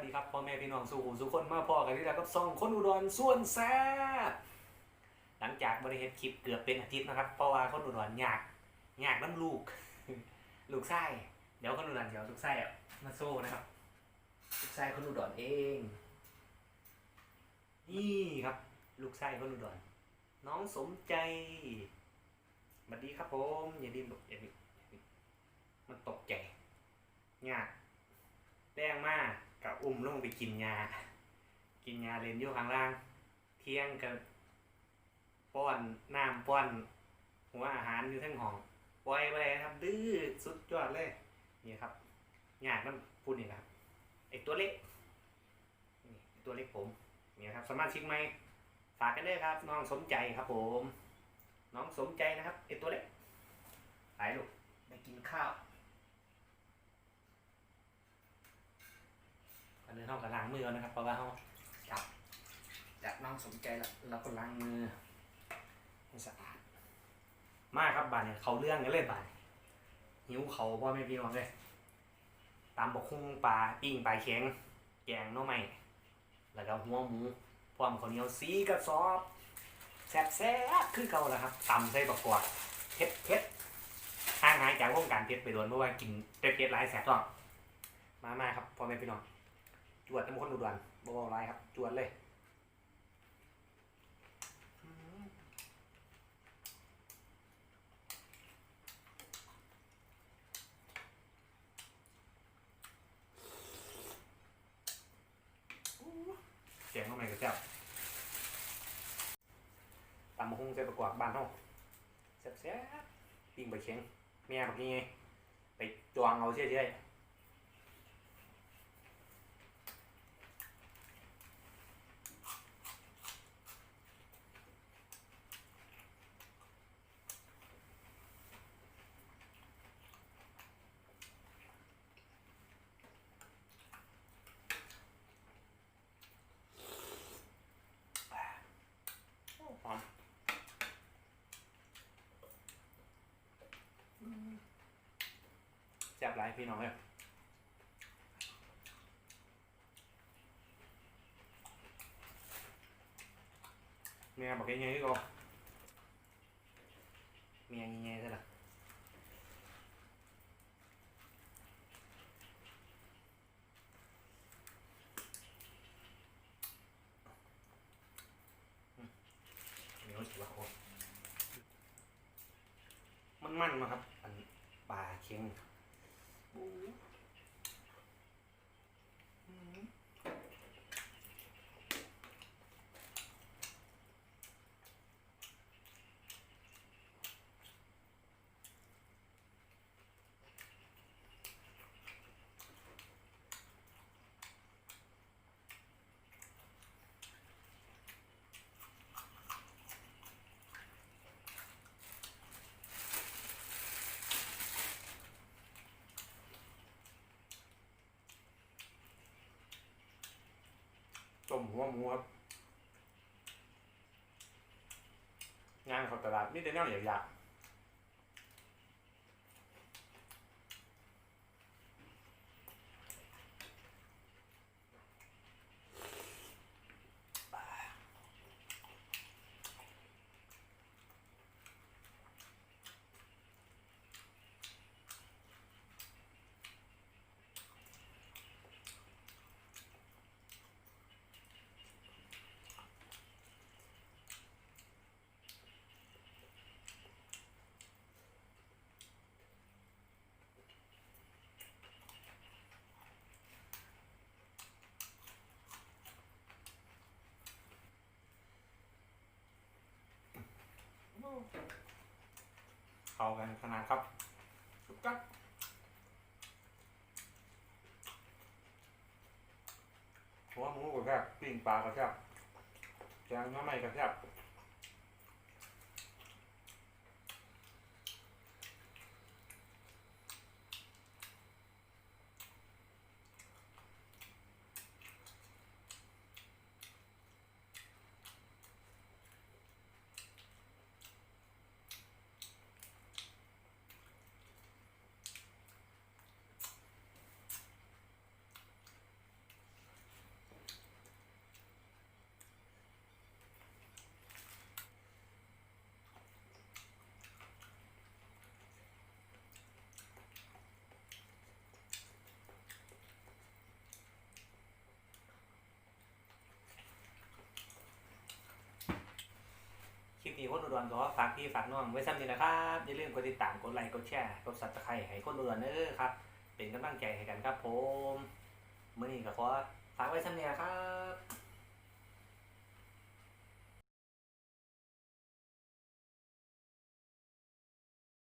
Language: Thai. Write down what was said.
สวัสดีครับพ่อแม่พี่น้องสู่หูสู่คนมาพ่อกันที่แล้วกับซ่องคนอุดรส่วนแซ่บหลังจากบริเหตุคลิปเกือบเป็นอาทิตย์นะครับ เพราะว่าคนอุดรอยากอยากน้ำลูก ลูกไส้เดี๋ยวคนอุดรเดี๋ยวลูกไส้อะมาโซ่นะครับ ลูกไส้คนอุดรเอง นี่ครับ ลูกไส้คนอุดรน้องสมใจสวัสดีครับผมอย่าดิ้นอย่าดิ้นอย่าดิ้นมันตกใจยาก แป้งมากกับ อุ้มลงไปกินยากินยาเลนอยู่ข้างล่าง เที่ยงกับป้อนน้ำป้อน หัวอาหารอยู่ทั้งห้องปล่อยไปเลยครับ ดื้อสุดยอดเลย นี่ครับยากน้ำพูดนี่นะครับไอตัวเล็กนี่ไอ้ตัวเล็กผมนี่ครับสมาชิกใหมฝากกันด้วยครับ น้องสมใจครับผม น้องสมใจนะครับไอตัวเล็กไปลูกไปกินข้าว อันนี้เขากับล้างมือนะครับ เพราะว่าเขาจับจับน้องสมใจแล้วเราก็ล้างมือให้สะอาด มากครับบานเนี่ยเขาเรื่องกันเลยบานหิวเขาพ่อไม่พี่น้องเลยตามบกคุ้งปลาปิ้งปลาเค็งแกงน้อใหม่แล้วก็หัวหมูพร้อมข้าวเหนียวสีกระสอบแซ่บแซ่บคือเก่าแล้วครับตำใส่บักกวาดเผ็ดเผ็ดห่างหายจากวงการเผ็ดไปโดนเพราะว่ากินเผ็ดๆหลายแสบท้องมามาครับพ่อแม่พี่น้อง จวดน้ำข้นอุดรบเบาๆไรครับ จวดเลยเสียงทำไมกระเจ้าตำมะฮุงใส่ประกอบบ้านห้องแซ่บๆปิ้งใบเชียงเมียแบบนี้ไงไปจวงเอาเชื่อยๆ หอมแซ่ บหลายพี่น้องเลยเมียบอกยังไงก็เมียยังไงซะล่ะเหนียวสิวะโคตรมันมันมาครับ อันปลาเค็งบู๊ อืม ต้มหัวหมูครับงานของตลาดนี่แต่แนวอยาก เข้ากันขนาดครับสุดกัดหัวหมูกับแซ่บปิ้งปลากับแซ่บแกงน้ำไม่กับแซ่บ พี่คนอุดรก็ฝากพี่ฝากน้องไว้ซ้ำนี้นะครับอย่าลืมกดติดตามกดไลค์กดแชร์กดซับสไครต์ให้คนอุดรเด้อครับ เป็นกำลังใจให้กันครับผมมื้อนี้ก็ขอฝากไว้ซ้ำนี้นะครับ